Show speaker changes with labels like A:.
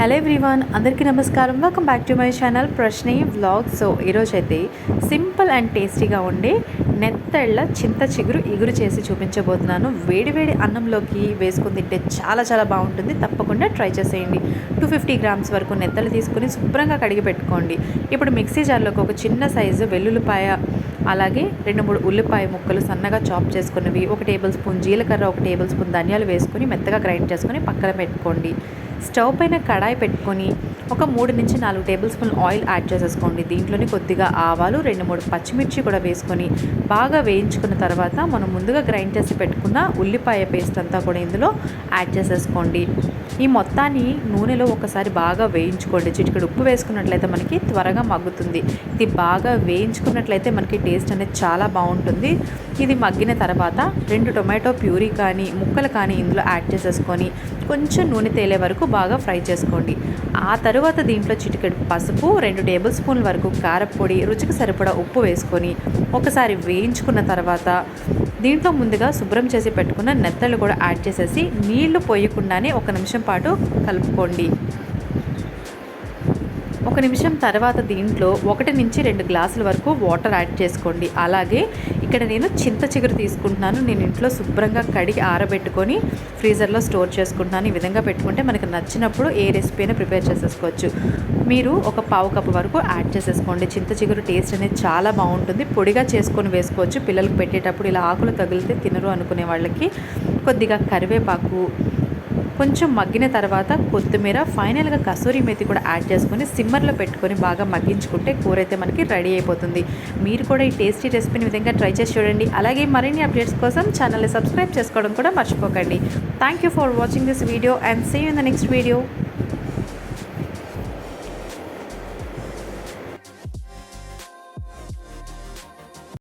A: Hello everyone అందరికీ నమస్కారం. Welcome back to my channel ప్రశ్నే వ్లాగ్ సో ఈరోజు అయితే సింపుల్ అండ్ టేస్టీగా ఉండే నెత్తళ్ళ చింత చిగురు ఇగురు చేసి చూపించబోతున్నాను. వేడివేడి అన్నంలోకి వేసుకుని తింటే చాలా చాలా బాగుంటుంది. తప్పకుండా ట్రై చేసేయండి. టూ ఫిఫ్టీ గ్రామ్స్ వరకు నెత్తలు తీసుకుని శుభ్రంగా కడిగి పెట్టుకోండి. ఇప్పుడు మిక్సీ జార్లోకి ఒక చిన్న సైజు వెల్లుల్లిపాయ అలాగే రెండు మూడు ఉల్లిపాయ ముక్కలు సన్నగా చాప్ చేసుకున్నవి ఒక టేబుల్ స్పూన్ జీలకర్ర ఒక టేబుల్ స్పూన్ ధనియాలు వేసుకొని మెత్తగా గ్రైండ్ చేసుకొని పక్కన పెట్టుకోండి. స్టవ్ పైన కడాయి పెట్టుకొని ఒక మూడు నుంచి నాలుగు టేబుల్ స్పూన్ ఆయిల్ యాడ్ చేసేసుకోండి. దీంట్లోని కొద్దిగా ఆవాలు రెండు మూడు పచ్చిమిర్చి కూడా వేసుకొని బాగా వేయించుకున్న తర్వాత మనం ముందుగా గ్రైండ్ చేసి పెట్టుకున్న ఉల్లిపాయ పేస్ట్ అంతా కూడా ఇందులో యాడ్ చేసేసుకోండి. ఈ మొత్తాన్ని నూనెలో ఒకసారి బాగా వేయించుకోండి. చిటికెడు ఉప్పు వేసుకున్నట్లయితే మనకి త్వరగా మగ్గుతుంది. ఇది బాగా వేయించుకున్నట్లయితే మనకి టేస్ట్ అనేది చాలా బాగుంటుంది. ఇది మగ్గిన తర్వాత రెండు టొమాటో ప్యూరీ కానీ ముక్కలు కానీ ఇందులో యాడ్ చేసేసుకొని కొంచెం నూనె తేలే వరకు బాగా ఫ్రై చేసుకోండి. ఆ తరువాత దీంట్లో చిటికెడు పసుపు రెండు టేబుల్ స్పూన్ల వరకు కారపొడి రుచికి సరిపడా ఉప్పు వేసుకొని ఒకసారి వేయించుకున్న తర్వాత దీంట్లో ముందుగా శుభ్రం చేసి పెట్టుకున్న నెత్తలు కూడా యాడ్ చేసేసి నీళ్ళు పోయకుండానే ఒక నిమిషం పాటు కలుపుకోండి. ఒక నిమిషం తర్వాత దీంట్లో ఒకటి నుంచి రెండు గ్లాసుల వరకు వాటర్ యాడ్ చేసుకోండి. అలాగే ఇక్కడ నేను చింత చిగురు తీసుకుంటున్నాను. నేను ఇంట్లో శుభ్రంగా కడిగి ఆరబెట్టుకొని ఫ్రీజర్లో స్టోర్ చేసుకుంటున్నాను. ఈ విధంగా పెట్టుకుంటే మనకు నచ్చినప్పుడు ఏ రెసిపీ అయినా ప్రిపేర్ చేసేసుకోవచ్చు. మీరు ఒక పావు కప్పు వరకు యాడ్ చేసేసుకోండి. చింత చిగురు టేస్ట్ అనేది చాలా బాగుంటుంది. పొడిగా చేసుకొని వేసుకోవచ్చు. పిల్లలకు పెట్టేటప్పుడు ఇలా ఆకులు తగిలితే తినరు అనుకునే వాళ్ళకి కొద్దిగా కరివేపాకు కొంచెం మగ్గిన తర్వాత కొత్తిమీర ఫైనల్గా కసూరి మెతి కూడా యాడ్ చేసుకొని సిమ్మర్లో పెట్టుకొని బాగా మగ్గించుకుంటే కూర అయితే మనకి రెడీ అయిపోతుంది. మీరు కూడా ఈ టేస్టీ రెసిపీని విధంగా ట్రై చేసి చూడండి. అలాగే మరిన్ని అప్డేట్స్ కోసం ఛానల్ని సబ్స్క్రైబ్ చేసుకోవడం కూడా మర్చిపోకండి. Thank you for watching this video and see in the next video